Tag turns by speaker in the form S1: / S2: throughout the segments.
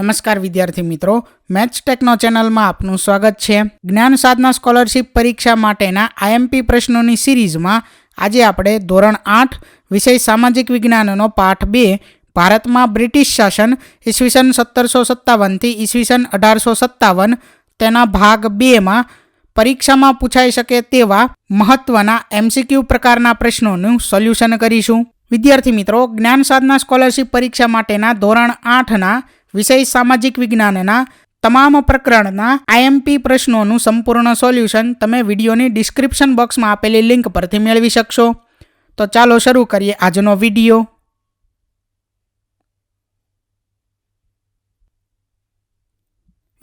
S1: નમસ્કાર વિદ્યાર્થી મિત્રો. મેથ્સ ટેકનો ચેનલમાં આપનું સ્વાગત છે. જ્ઞાન સાધના સ્કોલરશિપ પરીક્ષા માટેના આઈએમપી પ્રશ્નોની સિરીઝમાં આજે આપણે ધોરણ આઠ વિષય સામાજિક વિજ્ઞાનનો પાઠ બે, ભારતમાં બ્રિટિશ શાસન ઈસવીસન સત્તરસો સત્તાવનથી ઈસવીસન અઢારસો સત્તાવન તેના ભાગ બેમાં પરીક્ષામાં પૂછાઈ શકે તેવા મહત્વના એમસીક્યુ પ્રકારના પ્રશ્નોનું સોલ્યુશન કરીશું. વિદ્યાર્થી મિત્રો, જ્ઞાન સાધના સ્કોલરશિપ પરીક્ષા માટેના ધોરણ આઠના વિષય સામાજિક વિજ્ઞાનના તમામ પ્રકરણના આઈએમપી પ્રશ્નોનું સંપૂર્ણ સોલ્યુશન તમે વિડીયોની ડિસ્ક્રિપ્શન બોક્સમાં આપેલી લિંક પરથી મેળવી શકશો તો ચાલો શરૂ કરીએ આજનો વીડિયો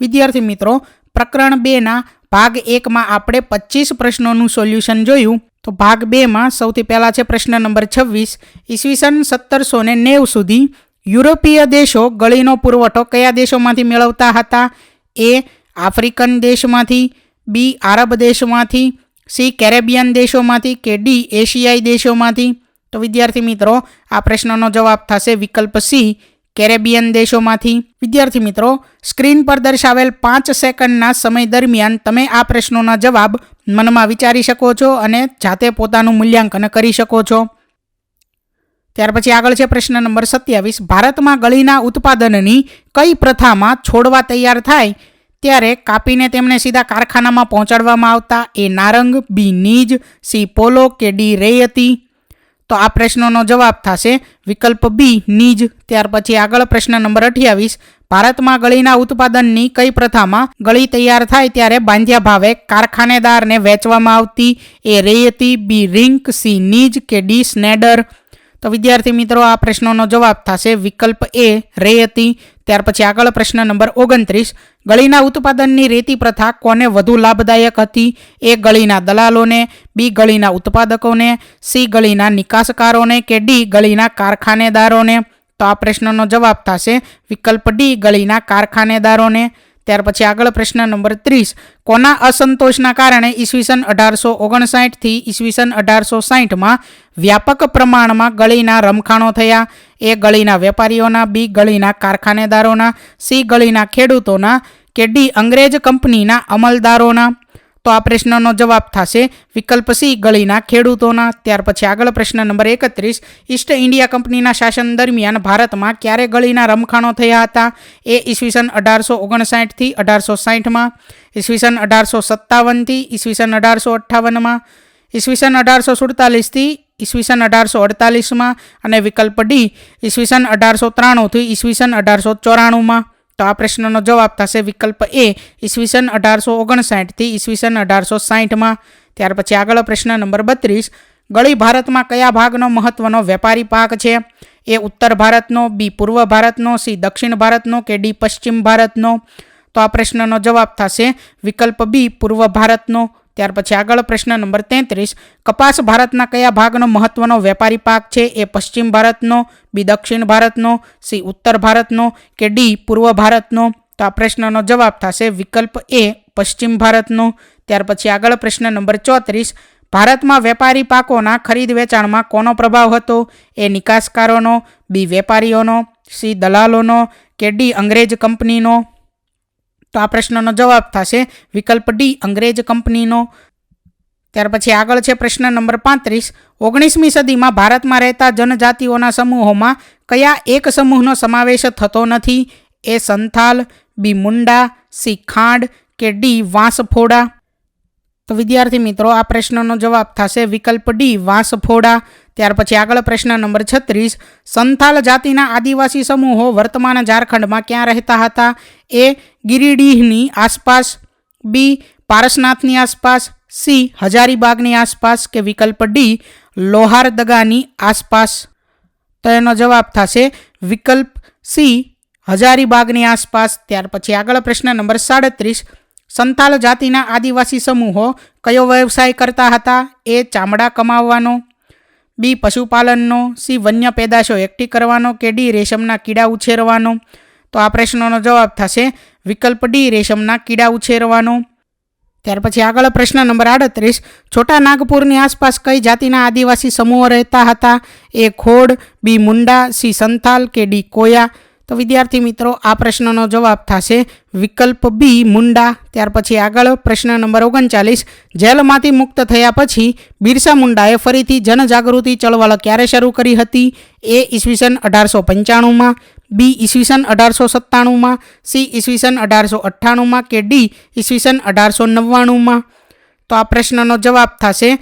S1: વિદ્યાર્થી મિત્રો પ્રકરણ બેના ભાગ એકમાં આપણે પચીસ પ્રશ્નોનું સોલ્યુશન જોયું તો ભાગ બેમાં સૌથી પહેલાં છે પ્રશ્ન નંબર છવ્વીસ ઈસવીસન સત્તરસો ને નેવ સુધી યુરોપીય દેશો ગળીનો પુરવઠો કયા દેશોમાંથી મેળવતા હતા? એ આફ્રિકન દેશમાંથી, બી આરબ દેશમાંથી, સી કેરેબિયન દેશોમાંથી કે ડી એશિયાઈ દેશોમાંથી? તો વિદ્યાર્થી મિત્રો, આ પ્રશ્નનો જવાબ થશે વિકલ્પ સી, કેરેબિયન દેશોમાંથી. વિદ્યાર્થી મિત્રો, સ્ક્રીન પર દર્શાવેલ પાંચ સેકન્ડના સમય દરમિયાન તમે આ પ્રશ્નોના જવાબ મનમાં વિચારી શકો છો અને જાતે પોતાનું મૂલ્યાંકન કરી શકો છો. ત્યાર પછી આગળ છે પ્રશ્ન નંબર સત્યાવીસ. ભારતમાં ગળીના ઉત્પાદનની કઈ પ્રથામાં છોડવા તૈયાર થાય? ત્યારે કાપીને તેમને સીધા કારખાનામાં પહોંચાડવામાં આવતા એ નારંગ, બી નીજ, સી પોલો કે ડી રેયતી? તો આ પ્રશ્નોનો જવાબ થશે વિકલ્પ બી, નીજ. ત્યાર પછી આગળ પ્રશ્ન નંબર અઠ્યાવીસ. ભારતમાં ગળીના ઉત્પાદનની કઈ પ્રથામાં ગળી તૈયાર થાય ત્યારે બાંધ્યા ભાવે કારખાનેદારને વેચવામાં આવતી એ રેયતી, બી રિંક, સી નીજ કે ડી સ્નેડર? તો વિદ્યાર્થી મિત્રો, આ પ્રશ્નોનો જવાબ થશે વિકલ્પ એ, રેતી. ત્યાર પછી આગળ પ્રશ્ન નંબર ઓગણત્રીસ. ગળીના ઉત્પાદનની રેતી પ્રથા કોને વધુ લાભદાયક હતી? એ ગળીના દલાલોને, બી ગળીના ઉત્પાદકોને, સી ગળીના નિકાસકારોને કે ડી ગળીના કારખાનેદારોને? તો આ પ્રશ્નનો જવાબ થશે વિકલ્પ ડી, ગળીના કારખાનેદારોને. ત્યાર પછી આગળ પ્રશ્ન નંબર ત્રીસ. કોના અસંતોષના કારણે ઈસવીસન અઢારસો ઓગણસાઠથી ઈસવીસન અઢારસો સાઠમાં વ્યાપક પ્રમાણમાં ગળીના રમખાણો થયા? એ ગળીના વેપારીઓના, બી ગળીના કારખાનેદારોના, સી ગળીના ખેડૂતોના કે ડી અંગ્રેજ કંપનીના અમલદારોના? તો આ પ્રશ્નનો જવાબ થશે વિકલ્પ સી, ગળીના ખેડૂતોના. ત્યાર પછી આગળ પ્રશ્ન નંબર એકત્રીસ, ઈસ્ટ ઇન્ડિયા કંપનીના શાસન દરમિયાન ભારતમાં ક્યારે ગળીના રમખાણો થયા હતા? એ ઈસવીસન અઢારસો ઓગણસાઠથી અઢારસો સાઠમાં ઈસવીસન અઢારસો સત્તાવનથી ઈસવીસન અઢારસો અઠ્ઠાવનમાં ઈસવીસન અઢારસો સુડતાલીસથી ઈસવીસન અઢારસો અડતાલીસમાં અને વિકલ્પ ડી, ઈસવીસન અઢારસો ત્રાણુંથી ઈસવીસન અઢારસો ચોરાણુંમાં તો આ પ્રશ્નનો જવાબ થશે વિકલ્પ એ, ઈસવીસન અઢારસો ઓગણસાઠથી ઈસવીસન અઢારસો સાઠમાં. ત્યાર પછી આગળ પ્રશ્ન નંબર બત્રીસ, ગળી ભારતમાં કયા ભાગનો મહત્વનો વેપારી પાક છે? એ ઉત્તર ભારતનો, બી પૂર્વ ભારતનો, સી દક્ષિણ ભારતનો કે ડી પશ્ચિમ ભારતનો? તો આ પ્રશ્નનો જવાબ થશે વિકલ્પ બી, પૂર્વ ભારતનો. ત્યાર પછી આગળ પ્રશ્ન નંબર તેત્રીસ, કપાસ ભારતના કયા ભાગનો મહત્વનો વેપારી પાક છે? એ પશ્ચિમ ભારતનો, બી દક્ષિણ ભારતનો, સી ઉત્તર ભારતનો કે ડી પૂર્વ ભારતનો? તો આ પ્રશ્નનો જવાબ થશે વિકલ્પ એ પશ્ચિમ ભારતનો. ત્યાર પછી આગળ પ્રશ્ન નંબર ચોત્રીસ, ભારતમાં વેપારી પાકોના ખરીદ વેચાણમાં કોનો પ્રભાવ હતો? એ નિકાસકારોનો, બી વેપારીઓનો, સી દલાલોનો કે ડી અંગ્રેજ કંપનીનો? તો આ પ્રશ્નનો જવાબ થશે વિકલ્પ ડી અંગ્રેજ કંપનીનો. ત્યાર પછી આગળ છે પ્રશ્ન નંબર પાંત્રીસ. ઓગણીસમી સદીમાં ભારતમાં રહેતા જનજાતિઓના સમૂહોમાં કયા એક સમૂહનો સમાવેશ થતો નથી? એ સંથાલ, બી મુંડા, સી ખાંડ કે ડી વાંસફોડા? તો વિદ્યાર્થી મિત્રો, આ પ્રશ્નનો જવાબ થશે વિકલ્પ ડી વાંસફોડા. ત્યાર પછી આગળ પ્રશ્ન નંબર છત્રીસ, સંથાલ જાતિના આદિવાસી સમૂહો વર્તમાન ઝારખંડમાં ક્યાં રહેતા હતા? એ, ગિરિડીહની આસપાસ, બી, પારસનાથની આસપાસ, સી, હજારીબાગની આસપાસ કે વિકલ્પ ડી, લોહારદગાની આસપાસ? તો એનો જવાબ થશે વિકલ્પ સી, હજારીબાગની આસપાસ. ત્યાર પછી આગળ પ્રશ્ન નંબર સાડત્રીસ સંતાલ જાતિના આદિવાસી સમૂહો કયો વ્યવસાય કરતા હતા? એ, ચામડા કમાવવાનો બી પશુપાલનનો, સી વન્ય પેદાશો એકઠી કરવાનો કે ડી રેશમના કીડા ઉછેરવાનો? તો આ પ્રશ્નોનો જવાબ થશે વિકલ્પ ડી રેશમના કીડા ઉછેરવાનો. ત્યાર પછી આગળ પ્રશ્ન નંબર આડત્રીસ. છોટા નાગપુરની આસપાસ કઈ જાતિના આદિવાસી સમૂહો રહેતા હતા? એ ખોડ, બી મુંડા, સી સંથાલ કે ડી કોયા? તો વિદ્યાર્થી મિત્રો, આ પ્રશ્નનો જવાબ થશે વિકલ્પ બી મુંડા. ત્યાર પછી આગળ પ્રશ્ન નંબર ઓગણચાલીસ. જેલમાંથી મુક્ત થયા પછી બિરસા મુંડાએ ફરીથી જનજાગૃતિ ચળવળ ક્યારે શરૂ કરી હતી? એ ઈસવીસન અઢારસો પંચાણુંમાં. બી ઈસવીસન અઢારસો સત્તાણુંમાં. સી ઈસવીસન અઢારસો અઠ્ઠાણુંમાં કે ડી ઈસવીસન અઢારસો નવ્વાણુંમાં? તો આ પ્રશ્નનો જવાબ થશે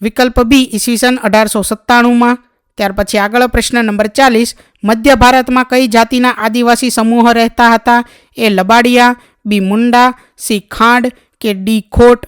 S1: વિકલ્પ બી ઈસવીસન અઢારસો સત્તાણુંમાં. ત્યાર પછી આગળ પ્રશ્ન નંબર ચાલીસ, મધ્ય ભારતમાં કઈ જાતિના આદિવાસી સમૂહ રહેતા હતા? એ લબાડિયા, બી મુંડા, સી ખાંડ કે ડી ખોટ?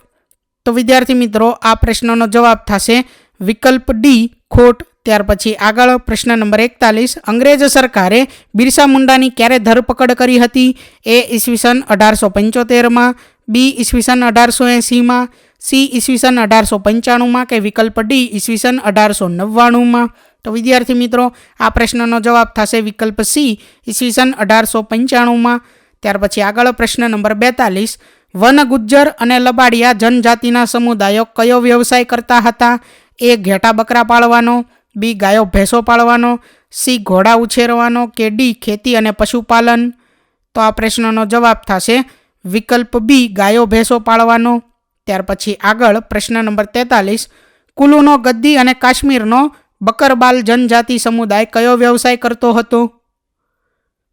S1: તો વિદ્યાર્થી મિત્રો, આ પ્રશ્નનો જવાબ થશે વિકલ્પ ડી ખોટ. ત્યાર પછી આગળ પ્રશ્ન નંબર એકતાલીસ, અંગ્રેજ સરકારે બિરસા મુંડાની ક્યારે ધરપકડ કરી હતી? એ ઈસવીસન અઢારસો પંચોતેરમાં, બી ઈસવીસન અઢારસો એંસીમાં સી ઈસવીસન અઢારસો પંચાણુંમાં કે વિકલ્પ ડી ઈસવીસન અઢારસો નવ્વાણુંમાં? તો વિદ્યાર્થી મિત્રો, આ પ્રશ્નનો જવાબ થશે વિકલ્પ સી ઈસવીસન અઢારસો પંચાણુંમાં. ત્યાર પછી આગળ પ્રશ્ન નંબર બેતાલીસ, વન ગુજ્જર અને લબાડિયા જનજાતિના સમુદાયો કયો વ્યવસાય કરતા હતા? એ, ઘેટા બકરા પાળવાનો, બી, ગાયો ભેંસો પાળવાનો, સી, ઘોડા ઉછેરવાનો, કે, ડી, ખેતી અને પશુપાલન? તો આ પ્રશ્નનો જવાબ થશે વિકલ્પ બી ગાયો ભેંસો પાળવાનો. ત્યાર પછી આગળ પ્રશ્ન નંબર તેતાલીસ, કુલુનો ગદ્દી અને કાશ્મીરનો બકરબાલ જનજાતિ સમુદાય કયો વ્યવસાય કરતો હતો?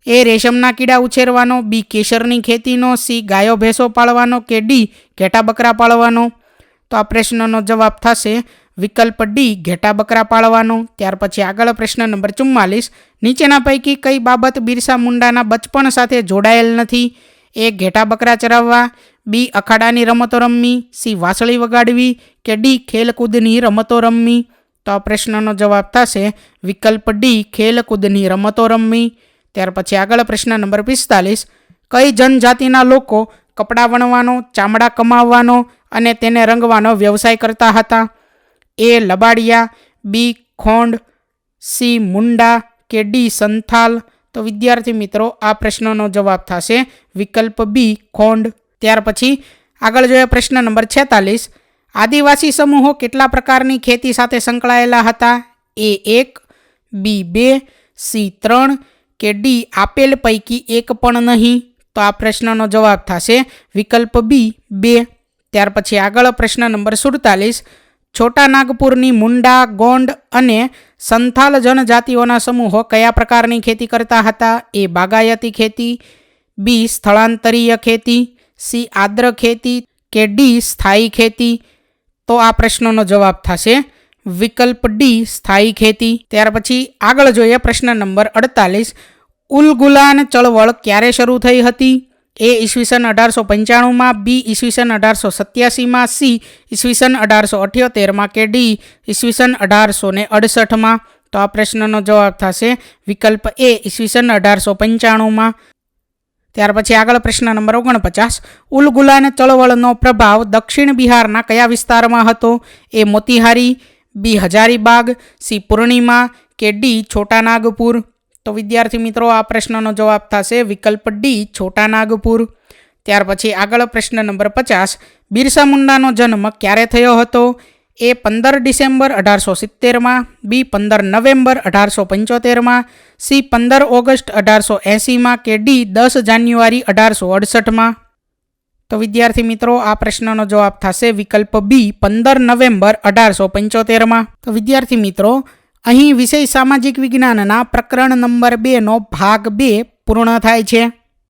S1: એ રેશમના કીડા ઉછેરવાનો, બી કેસરની ખેતીનો, સી ગાયો ભેંસો પાળવાનો કે ડી ઘેટા બકરા પાળવાનો? તો આ પ્રશ્નનો જવાબ થશે વિકલ્પ ડી ઘેટા બકરા પાળવાનો. ત્યાર પછી આગળ પ્રશ્ન નંબર ચુમ્માલીસ, નીચેના પૈકી કઈ બાબત બિરસા મુંડાના બચપણ સાથે જોડાયેલ નથી? એ ઘેટા બકરા ચરાવવા, બી અખાડાની રમતો રમવી, સી વાંસળી વગાડવી કે ડી ખેલકૂદની રમતો રમવી? તો આ પ્રશ્નનો જવાબ થશે, વિકલ્પ ડી ખેલકૂદની રમતો રમવી. ત્યાર પછી આગળ પ્રશ્ન નંબર પિસ્તાલીસ, કઈ જનજાતિના લોકો કપડાં વણવાનો, ચામડા કમાવવાનો અને તેને રંગવાનો વ્યવસાય કરતા હતા? એ લબાડિયા બી ખોંડ સી મુંડા કે ડી સંથાલ? તો વિદ્યાર્થી મિત્રો, આ પ્રશ્નનો જવાબ થશે, વિકલ્પ બી ખોંડ. ત્યાર પછી આગળ જોઈએ પ્રશ્ન નંબર છેતાલીસ આદિવાસી સમૂહો કેટલા પ્રકારની ખેતી સાથે સંકળાયેલા હતા? એ એક, બી બે, સી ત્રણ કે ડી આપેલ પૈકી એક પણ નહીં? તો આ પ્રશ્નનો જવાબ થશે વિકલ્પ બી બે. ત્યાર પછી આગળ પ્રશ્ન નંબર સુડતાલીસ. છોટા નાગપુરની મુંડા, ગોંડ અને સંથાલ જનજાતિઓના સમૂહો કયા પ્રકારની ખેતી કરતા હતા? એ બાગાયતી ખેતી, બી સ્થળાંતરીય ખેતી, સી આદ્ર ખેતી કે ડી સ્થાયી ખેતી? તો આ પ્રશ્નનો જવાબ થશે વિકલ્પ ડી સ્થાયી ખેતી. ત્યાર પછી આગળ જોઈએ પ્રશ્ન નંબર અડતાલીસ, ઉલગુલાન ચળવળ ક્યારે શરૂ થઈ હતી? એ ઈસવીસન અઢારસો પંચાણુંમાં બી ઈસવીસન અઢારસો સત્યાસીમાં સી ઈસવીસન અઢારસો અઠ્યોતેરમાં કે ડી ઈસવીસન અઢારસો ને અડસઠમાં? તો આ પ્રશ્નનો જવાબ થશે વિકલ્પ એ ઈસવીસન અઢારસો પંચાણુંમાં. ત્યાર પછી આગળ પ્રશ્ન નંબર ઓગણપચાસ. ઉલગુલાન ચળવળનો પ્રભાવ દક્ષિણ બિહારના કયા વિસ્તારમાં હતો? A Motihari, B Hazaribagh, C Purnima કે ડી છોટાનાગપુર? તો વિદ્યાર્થી મિત્રો, આ પ્રશ્નનો જવાબ થશે વિકલ્પ ડી છોટાનાગપુર. ત્યાર પછી આગળ પ્રશ્ન નંબર પચાસ. બિરસા મુંડાનો જન્મ ક્યારે થયો હતો? એ પંદર ડિસેમ્બર અઢારસો સિત્તેરમાં, બી પંદર નવેમ્બર અઢારસો પંચોતેરમાં, સી પંદર ઓગસ્ટ અઢારસો એંસીમાં કે ડી દસ જાન્યુઆરી અઢારસો અડસઠમાં? તો વિદ્યાર્થી મિત્રો, આ પ્રશ્નનો જવાબ થશે વિકલ્પ બી પંદર નવેમ્બર અઢારસો પંચોતેરમાં. તો વિદ્યાર્થી મિત્રો, અહીં વિષય સામાજિક વિજ્ઞાનના પ્રકરણ નંબર બેનો ભાગ બે પૂર્ણ થાય છે.